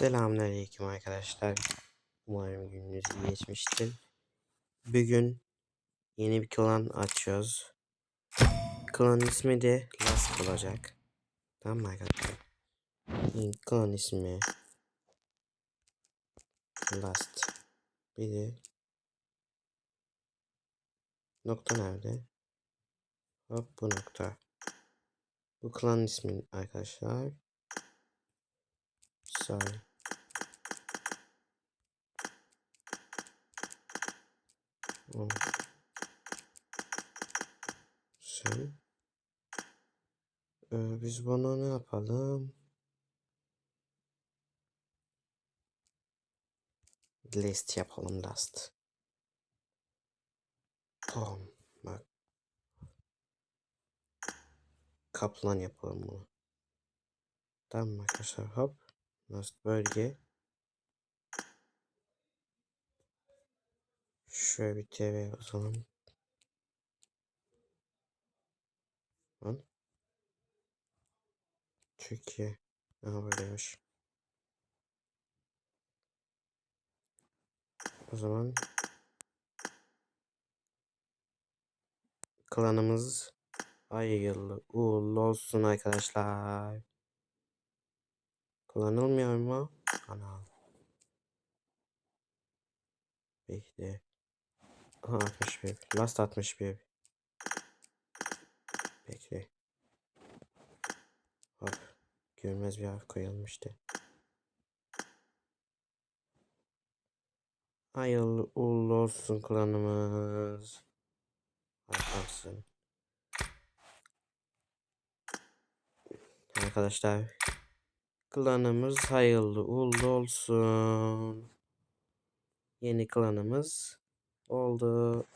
Selamünaleyküm arkadaşlar. Umarım gününüz iyi geçmiştir. Bugün yeni bir klan açıyoruz. Klan ismi de Last olacak. Tamam mı arkadaşlar? Klan ismi Last. Bir de nokta nerede? Hop bu nokta. Bu klan ismi arkadaşlar. Sorry. O. Sen. Ee, biz bunu ne yapalım? List yapalım last. Tamam. Bak. Kaplan yapalım bunu. Tamam arkadaşlar hop. Last bölge. Şöyle bir TV yazalım. Lan. Türkiye. Aha böyleymiş. O zaman klanımız hayırlı uğurlu olsun arkadaşlar. Kullanılmıyor mu? Ana. Bekle. Aha 61. Last 61. Bekle. Hop. Görmez bir harf koyulmuştu. Hayırlı uğurlu olsun klanımız. Harikansın. Arkadaşlar. Klanımız hayırlı uğurlu olsun. Yeni klanımız oldu.